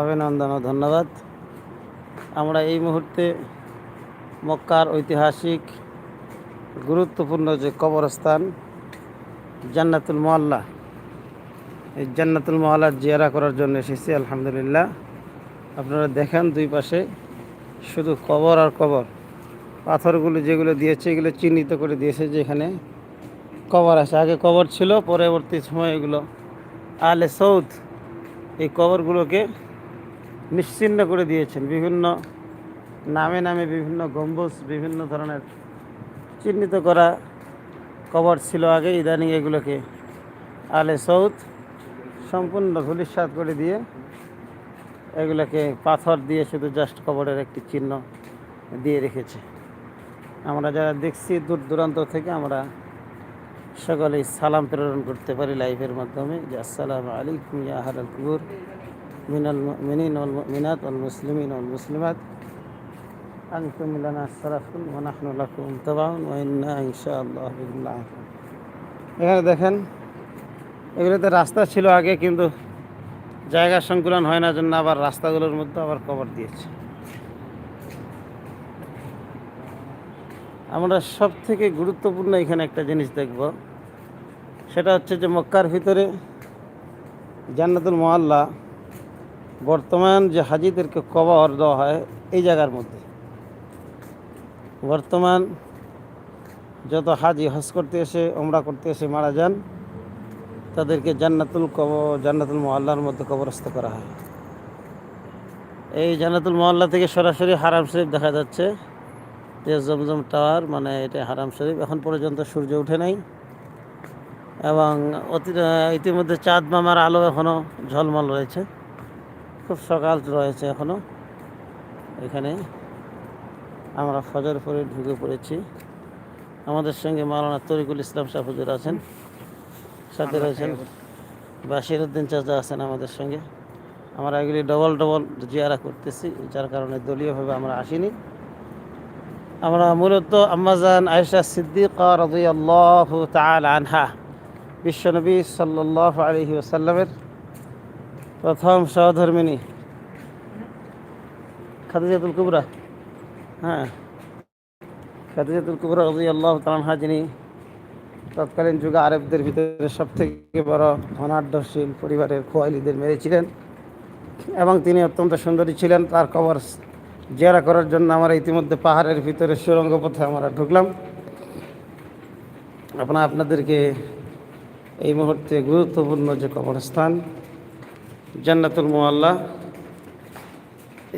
অভিনন্দন ও ধন্যবাদ। আমরা এই মুহূর্তে মক্কার ঐতিহাসিক গুরুত্বপূর্ণ যে কবরস্থান, জান্নাতুল মোয়াল্লা এই জান্নাতুল মোয়াল্লার জিয়ারা করার জন্য এসেছি, আলহামদুলিল্লাহ। আপনারা দেখেন দুই পাশে শুধু কবর আর কবর। পাথরগুলো যেগুলো দিয়েছে, এগুলো চিহ্নিত করে দিয়েছে যে এখানে কবর আছে। আগে কবর ছিল, পরবর্তী সময় এগুলো আলে সৌদ এই কবরগুলোকে নিশ্চিহ্ন করে দিয়েছেন। বিভিন্ন নামে নামে বিভিন্ন গম্বুজ, বিভিন্ন ধরনের চিহ্নিত করা কবর ছিল আগে, ইদানিং এগুলোকে আলে সৌদ সম্পূর্ণ ধুলিস্বাদ করে দিয়ে এগুলোকে পাথর দিয়ে শুধু জাস্ট কবরের একটি চিহ্ন দিয়ে রেখেছে। আমরা যারা দেখছি দূর দূরান্ত থেকে, আমরা সকলেই সালাম প্রেরণ করতে পারি লাইভের মাধ্যমে যে আসসালামু আলাইকুম ইয়া কুবুর। ওয়াল মুমিনাত ওয়াল মুসলিমিন ওয়াল মুসলিমাত। আনতুম লানা সারাফুন ওয়া নাহনু লাকুম তাবাউন ওয়া ইন্না ইনশাআল্লাহ এখানে দেখেন, এগুলোতে রাস্তা ছিল আগে, কিন্তু জায়গা সংকুলন হয় না জন্য আবার রাস্তাগুলোর মধ্যে আবার কভার দিয়েছে। আমরা সব থেকে গুরুত্বপূর্ণ এখানে একটা জিনিস দেখব, সেটা হচ্ছে যে মক্কার ভিতরে জান্নাতুল মোয়াল্লা বর্তমান যে হাজিদেরকে কবর দেওয়া হয় এই জায়গার মধ্যে। বর্তমান যত হাজি হজ করতে এসে ওমরা করতে এসে মারা যান, তাদেরকে জান্নাতুল কব জান্নাতুল মহল্লার মধ্যে কবরস্থ করা হয়। এই জান্নাতুল মহল্লা থেকে সরাসরি হারাম শরীফ দেখা যাচ্ছে। যে জমজম টাওয়ার মানে এটা হারাম শরীফ, এখন পর্যন্ত সূর্য উঠে নাই। এবং অতি ইতিমধ্যে চাঁদ মামার আলো এখনও ঝলমল রয়েছে। খুব সকাল রয়েছে এখনও এখানে আমরা ফজর পরে ঢুকে পড়েছি। আমাদের সঙ্গে মাওলানা তরিকুল ইসলাম শাহ সাহুজুর আছেন। সাথে রয়েছেন বাশির উদ্দিন চাচা আছেন আমাদের সঙ্গে। আমরা এগুলি ডবল ডবল জিয়ারা করতেছি যার কারণে দলীয়ভাবে আমরা আসিনি। আমরা মূলত আম্মাজান আয়েশা সিদ্দিকা রাদিয়াল্লাহ তাআলা আনহা বিশ্বনবী সাল্লাল্লাহু আলাইহি ওয়াসাল্লামের প্রথম সহধর্মিনী। খাদিজাতুল কুবরা। হ্যাঁ। খাদিজাতুল কুবরা রাদিয়াল্লাহু আল্লাহ আনহা, যিনি তৎকালীন যুগে আরবদের ভিতরে সব থেকে বড় ধনাঢ্যশীল পরিবারের খোয়াইলিদের মেরেছিলেন এবং তিনি অত্যন্ত সুন্দরী ছিলেন। তার কবর জেরা করার জন্য আমরা ইতিমধ্যে পাহাড়ের ভিতরে সুরঙ্গ পথে আমরা ঢুকলাম। আপনার, আপনাদেরকে এই মুহূর্তে গুরুত্বপূর্ণ যে কবরস্থান জান্নাতুল মোয়াল্লা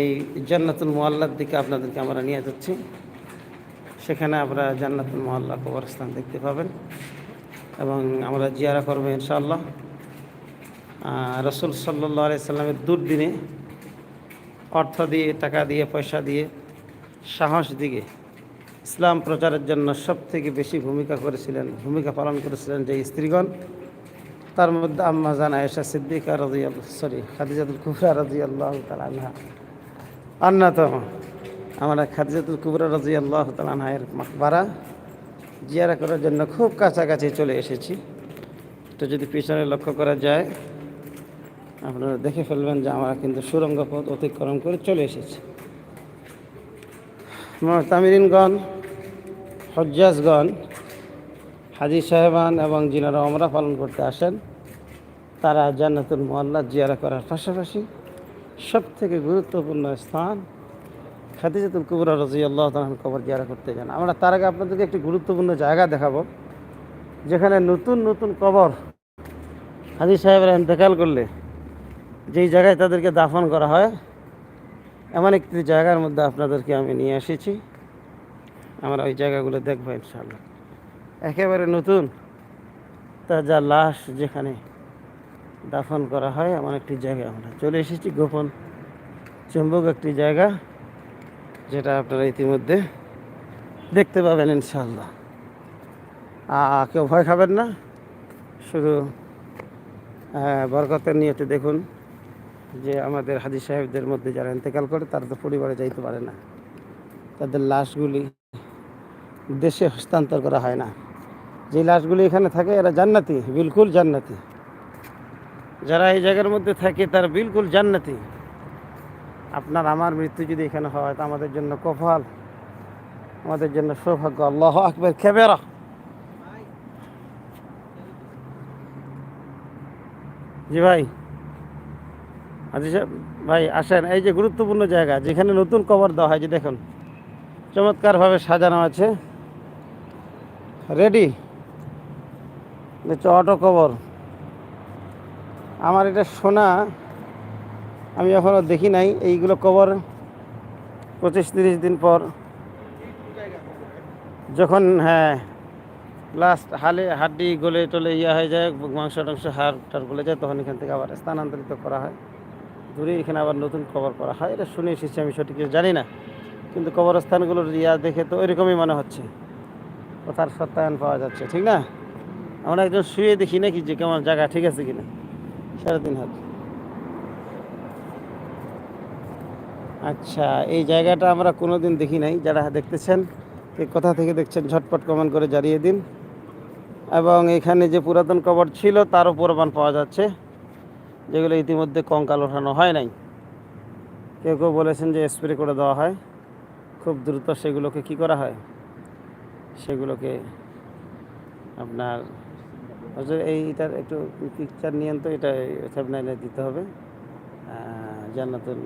এই জান্নাতুল মোয়াল্লার দিকে আপনাদেরকে আমরা নিয়ে যাচ্ছি। সেখানে আমরা জান্নাতুল মোহাল্লা কবরস্থান দেখতে পাবেন এবং আমরা জিয়ারা করব ইনশাআল্লাহ। রসুল সাল্লাহ সাল্লামের দুর্দিনে অর্থ দিয়ে, টাকা দিয়ে, পয়সা দিয়ে, সাহস দিয়ে ইসলাম প্রচারের জন্য সব থেকে বেশি ভূমিকা করেছিলেন, ভূমিকা পালন করেছিলেন যে স্ত্রীগণ। তার মধ্যে আম্মা জান আয়েশা সিদ্দিকা রাজিয়াল সরি, খাদিজাতুল কুফরা রাজি আল্লাহ তালা অন্যতম, আমরা খাদিজাতুল কুবরা রাজি আল্লাহ এর মাকবারা জিয়ারা করার জন্য খুব কাছাকাছি চলে এসেছি। তো যদি পিছনে লক্ষ্য করা যায়, আপনারা দেখে ফেলবেন যে আমরা কিন্তু সুরঙ্গ পথ অতিক্রম করে চলে এসেছি। তামিরিনগণ হজ্জাজগণ হাজি সাহেবান এবং যিনারা অমরা পালন করতে আসেন, তারা জান্নাতুল মোয়াল্লা জিয়ারা করার পাশাপাশি সব থেকে গুরুত্বপূর্ণ স্থান খাদিজাতুল কুবরা রাজি আল্লাহ তালন কবর জিয়ারা করতে যান। আমরা তার আগে আপনাদেরকে একটি গুরুত্বপূর্ণ জায়গা দেখাবো, যেখানে নতুন নতুন কবর হাজির সাহেবরা ইন্তেকাল করলে যেই জায়গায় তাদেরকে দাফন করা হয়, এমন একটি জায়গার মধ্যে আপনাদেরকে আমি নিয়ে এসেছি। আমরা ওই জায়গাগুলো দেখব ইনশাল্লাহ একেবারে নতুন। তাজা লাশ যেখানে দাফন করা হয়, এমন একটি জায়গায় আমরা চলে এসেছি। গোপন চুম্বক একটি জায়গা, যেটা আপনারা ইতিমধ্যে দেখতে পাবেন ইনশাল্লাহ কেউ ভয় খাবেন না। শুধু বরকতের নিয়তে দেখুন যে আমাদের হাজি সাহেবদের মধ্যে যারা ইন্তেকাল করে, তারা তো পরিবারে যাইতে পারে না। তাদের লাশগুলি দেশে হস্তান্তর করা হয় না। যে লাশগুলি এখানে থাকে, এরা জান্নাতি, বিলকুল জান্নাতি। যারা এই জায়গার মধ্যে থাকে, তারা বিলকুল জান্নাতি। আপনার আমার মৃত্যু যদি এখানে হয়, তা আমাদের জন্য কপাল, আমাদের জন্য সৌভাগ্য। আল্লাহ আকবর, খেবেরা। জি ভাই। সাহেব, ভাই, আসেন। এই যে গুরুত্বপূর্ণ জায়গা, যেখানে নতুন কবর দেওয়া হয়, যে দেখুন, চমৎকারভাবে সাজানো আছে। রেডি দেখছ, অটো কভার আমার এটা শোনা আমি এখনও দেখি নাই, এইগুলো কবর পঁচিশ তিরিশ দিন পর। যখন হ্যাঁ লাস্ট হালে হাড্ডি, গলে টলে ইয়া হয়ে যায়, মাংস টাংস, হাড় টার গলে যায়, তখন এখান থেকে আবার স্থানান্তরিত করা হয়। দূরে এখানে আবার নতুন কবর করা হয়। এটা শুনে এসেছি আমি, সঠিক জানি না। কিন্তু কবরস্থানগুলোর ইয়া দেখে তো ওইরকমই মনে হচ্ছে। কথার সত্যায়ন পাওয়া যাচ্ছে, ঠিক না? আমরা একজন শুয়ে দেখি নাকি যে কেমন জায়গা ঠিক আছে কিনা। সারাদিন হাত আচ্ছা এই জায়গাটা আমরা কোনোদিন দেখি নাই। যারা দেখতেছেন, কে কোথা থেকে দেখছেন, ঝটপট কমেন্ট করে জানিয়ে দিন। এবং এখানে যে পুরাতন কবর ছিল তারও প্রমাণ পাওয়া যাচ্ছে, যেগুলো ইতিমধ্যে কঙ্কাল ওঠানো হয় নাই। কেউ কেউ বলেছেন যে স্প্রে করে দেওয়া হয়। খুব দ্রুত সেগুলোকে কি করা হয়? সেগুলোকে আপনার হচ্ছে এইটার একটু পিকচার নিয়েন তো এটা সাবনাইলে দিতে হবে। জান্নাতুল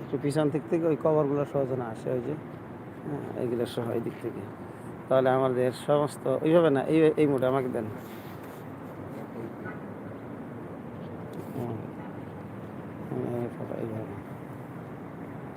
একটু পিছন দিক থেকে ওই কভারগুলো সহজে না আসে ওই যে এইগুলো সহ এই দিক থেকে। তাহলে আমাদের সমস্ত ওইভাবে না, এই এই মোটে আমাকে দেন।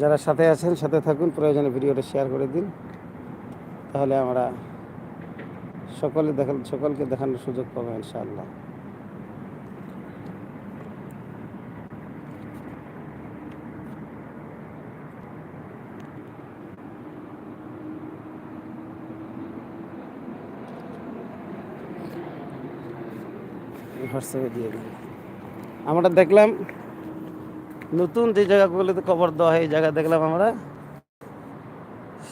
যারা সাথে আছেন, সাথে থাকুন, প্রয়োজনে ভিডিওটা শেয়ার করে দিন। তাহলে আমরা সকলে দেখান, সকলকে দেখানোর সুযোগ পাবে ইনশাআল্লাহ। হোয়াটসঅ্যাপে দিয়ে আমরা দেখলাম, নতুন যে জায়গাগুলোতে খবর দেওয়া হয়, এই জায়গা দেখলাম আমরা।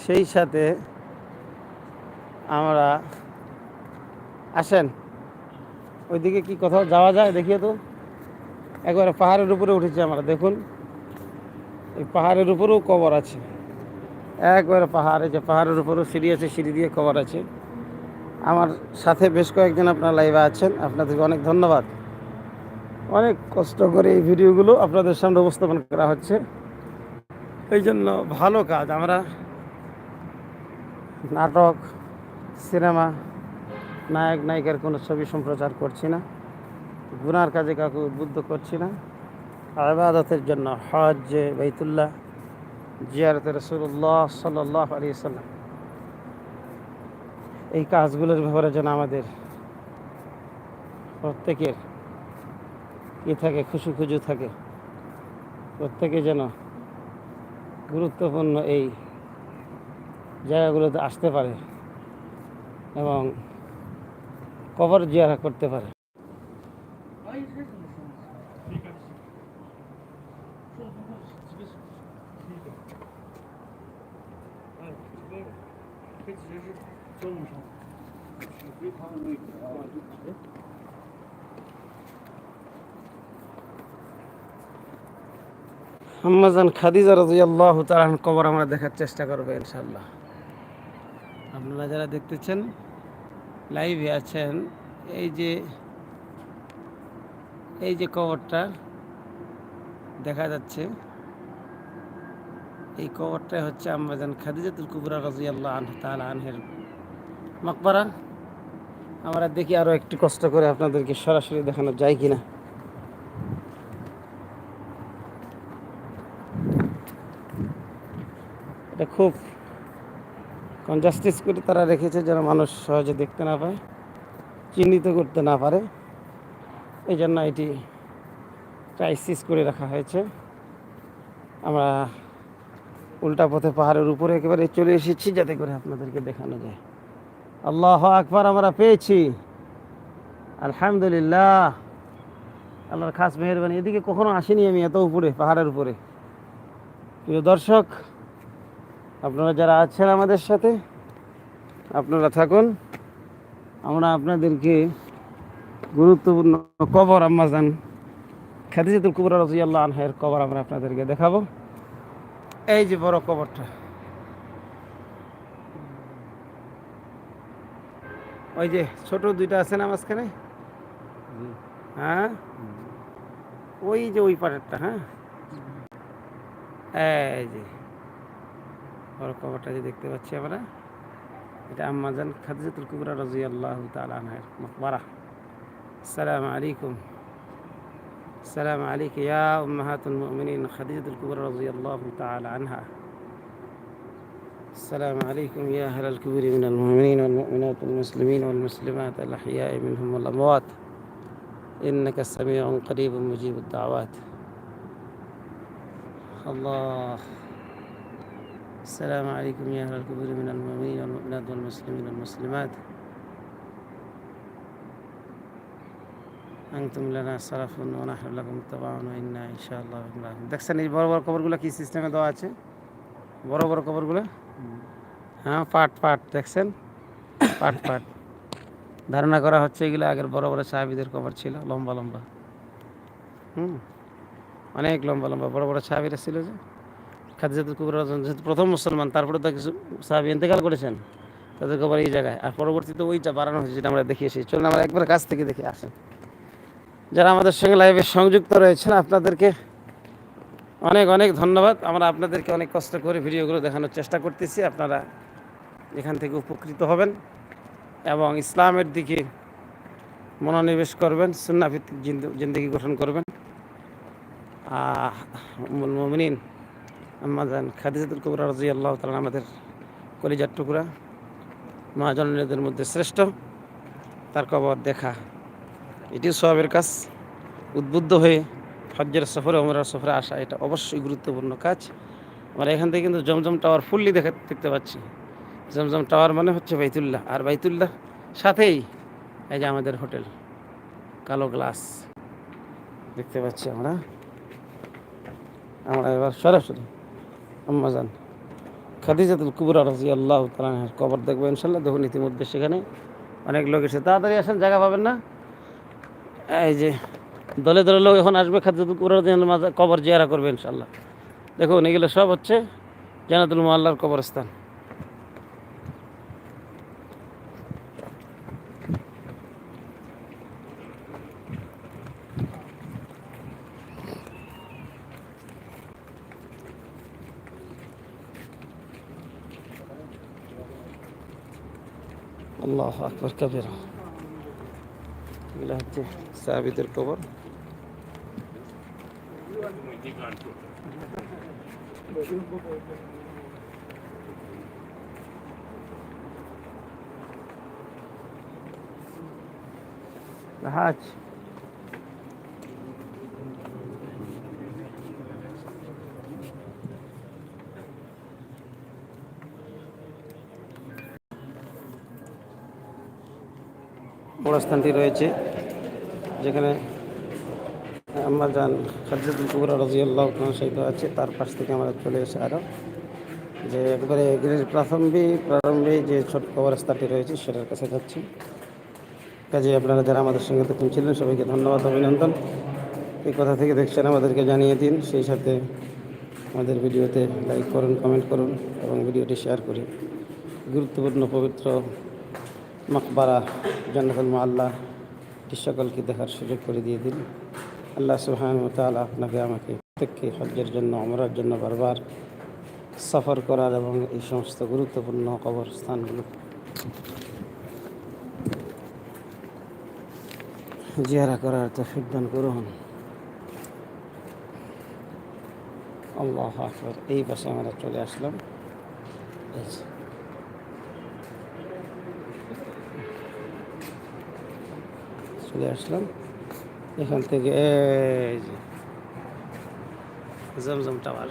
সেই সাথে আমরা আসেন। ওইদিকে কি কোথাও যাওয়া যায় দেখিয়ে তো। একবারে পাহাড়ের উপরে উঠেছি আমরা, দেখুন। এই পাহাড়ের উপরেও কবর আছে। একবারে পাহাড়ে যে পাহাড়ের উপরেও সিঁড়ি আছে, সিঁড়ি দিয়ে কবর আছে। আমার সাথে বেশ কয়েকজন আপনার লাইভে আছেন, আপনাদেরকে অনেক ধন্যবাদ। অনেক কষ্ট করে এই ভিডিওগুলো আপনাদের সামনে উপস্থাপন করা হচ্ছে। এই জন্য ভালো কাজ, আমরা নাটক, সিনেমা নায়ক, নায়িকার কোনো ছবি সম্প্রচার করছি না। গুনার কাজে কাউকে উদ্বুদ্ধ করছি না। আবাদতের জন্য হজ বাইতুল্লাহ, জিয়ারত রসুল্লাহ সাল্লাহ আলী সাল্লাম এই কাজগুলোর ব্যাপারে যেন আমাদের প্রত্যেকের কি থাকে খুশু খুজু থাকে। প্রত্যেকে যেন গুরুত্বপূর্ণ এই জায়গাগুলোতে আসতে পারে এবং কবর জিয়ারা করতে পারে। আম্মাজান খাদিজা রাজিয়াল্লাহ তালান কবর আমরা দেখার চেষ্টা করব ইনশাল্লাহ আপনারা যারা দেখতেছেন লাইভে আছেন। এই যে এই যে কবরটা দেখা যাচ্ছে। এই কবরটা হচ্ছে আম্মাজান খাদিজাতুল কুবরা রাজিয়াল্লাহ আনহ তাআলা আনহের মাকবারা। আমরা দেখি আরও একটু কষ্ট করে আপনাদেরকে সরাসরি দেখানো যায় কিনা। এটা খুব কনজাস্টিস করে তারা রেখেছে যেন মানুষ সহজে দেখতে না পায়, চিহ্নিত করতে না পারে। এই জন্য এটি ক্রাইসিস করে রাখা হয়েছে। আমরা উল্টা পথে পাহাড়ের উপরে একেবারে চলে এসেছি যাতে করে আপনাদেরকে দেখানো যায়। আল্লাহ আকবার, আমরা পেয়েছি। আলহামদুলিল্লাহ। আল্লাহর খাস মেহরবানি। এদিকে কখনো আসিনি আমি এত উপরে, পাহাড়ের উপরে। প্রিয় দর্শক আপনারা যারা আছেন আমাদের সাথে আপনারা থাকুন। আমরা আপনাদেরকে গুরুত্বপূর্ণ কবর আম্মাজান খাদিজাতুল কুবরা রাজিয়াল্লাহ আনহার কবর আমরা আপনাদেরকে দেখাবো। এই যে বড় কবরটা। ওই যে ছোট দুইটা আছে না মাঝখানে? হ্যাঁ? ওই যে ওই পাড়েরটা হ্যাঁ? এই যে। বড় কবরটা যে দেখতে পাচ্ছি আমরা এটা আম্মাজান খাদিজাতুল কুবরা রাজিয়াল্লাহু তাআলা আনহার মাকবারা আসসালামু আলাইকুম السلام عليك يا أمهات المؤمنين خديجة الكبرى رضي الله تعالى عنها السلام عليكم يا أهل الكبر من المؤمنين والمؤمنات والمسلمين والمسلمات الأحياء منهم والأموات إنك سميع قريب مجيب الدعوات الله السلام عليكم يا أهل الكبر من المؤمنين والمؤمنات والمسلمين والمسلمات أنتم لنا سلف ونحن لكم تبع وإنا إن شاء الله بكم لاحقون। দেখছেন এই বড় বড় কবরগুলো কি সিস্টেমে দেওয়া আছে বড় বড় কবরগুলো হ্যাঁ পাট পাট দেখছেন পাট পাট ধারণা করা হচ্ছে এগুলো আগের বড় বড় সাহাবিদের কবর ছিল লম্বা লম্বা হুম অনেক লম্বা লম্বা বড় বড় সাহাবিরা ছিল যে খাদিজাতুল কুবরা প্রথম মুসলমান, তারপরে তো কিছু সাহাবি ইন্তেকাল করেছেন তাদের কবর এই জায়গায়। আর পরবর্তীতে ওইটা বাড়ানো হয়েছে, যেটা আমরা দেখিয়েছি চলুন আমরা একবার কাছ থেকে দেখে আসেন যারা আমাদের সঙ্গে লাইভে সংযুক্ত রয়েছেন, আপনাদেরকে অনেক অনেক ধন্যবাদ। আমরা আপনাদেরকে অনেক কষ্ট করে ভিডিওগুলো দেখানোর চেষ্টা করতেছি। আপনারা এখান থেকে উপকৃত হবেন এবং ইসলামের দিকে মনোনিবেশ করবেন সুন্নাভিত্তিক জিন্দগি গঠন করবেন। মমিনিন। আমাদের খাদিজাতুল কবর রাজি আল্লাহ তালা আমাদের কলিজার টুকরা। মা জননীদের মধ্যে শ্রেষ্ঠ। তার কবর দেখা। এটিও সবের কাজ। উদ্বুদ্ধ হয়ে হজ্জের সফরে ওমরার সফরে আসা এটা অবশ্যই গুরুত্বপূর্ণ কাজ। আমরা এখান থেকে কিন্তু জমজম টাওয়ার ফুললি দেখা দেখতে পাচ্ছি। জমজম টাওয়ার মানে হচ্ছে বাইতুল্লাহ। আর বাইতুল্লাহ সাথেই এই যে আমাদের হোটেল। কালো গ্লাস। দেখতে পাচ্ছি আমরা। আমরা এবার সরাসরি আম্মাজান খাদিজাতুল কুবরা রাজি আল্লাহ তালের কবর দেখব ইনশাল্লাহ দেখুন ইতিমধ্যে সেখানে অনেক লোক এসে, তাড়াতাড়ি আসেন, জায়গা পাবেন না। এই যে দলে দলে লোক এখন আসবে কুবরার মাঝে কবর জিয়ারা করবে ইনশাল্লাহ দেখুন, এগুলো সব হচ্ছে জানাতুল মাল্লার কবরস্থান। আল্লাহ আকবর কবিরা এগুলো হচ্ছে সাহাবিদের কবর হাজ স্থানটি রয়েছে, যেখানে আমরা যান খাদ্যুল কুবরা রাজিয়াল্লাহ সহিত আছে। তার পাশ থেকে আমরা চলে এসে আরও যে একবারে প্রাথমিক প্রারম্ভে যে ছোট কবরস্থানটি রয়েছে, সেটার কাছে যাচ্ছি। কাজে আপনারা যারা আমাদের সঙ্গে তখন ছিলেন, সবাইকে ধন্যবাদ, অভিনন্দন। এই কথা থেকে দেখছেন, আমাদেরকে জানিয়ে দিন। সেই সাথে আমাদের ভিডিওতে লাইক করুন কমেন্ট করুন এবং ভিডিওটি শেয়ার করি গুরুত্বপূর্ণ পবিত্র মকবারা, জান্নাতুল আল্লাহ সকলকে দেখার সুযোগ করে দিয়ে দিন। আল্লাহ সুহান তালা আপনাকে, আমাকে প্রত্যেককে হজ্জের জন্য আমরার জন্য বারবার সফর করার এবং এই সমস্ত গুরুত্বপূর্ণ কবরস্থানগুলো জিয়ারা করার তো দান করুন। আল্লাহ আকবর। এই পাশে আমরা চলে আসলাম। এই চলে আসলাম। এখান থেকে জমজম টাওয়ার।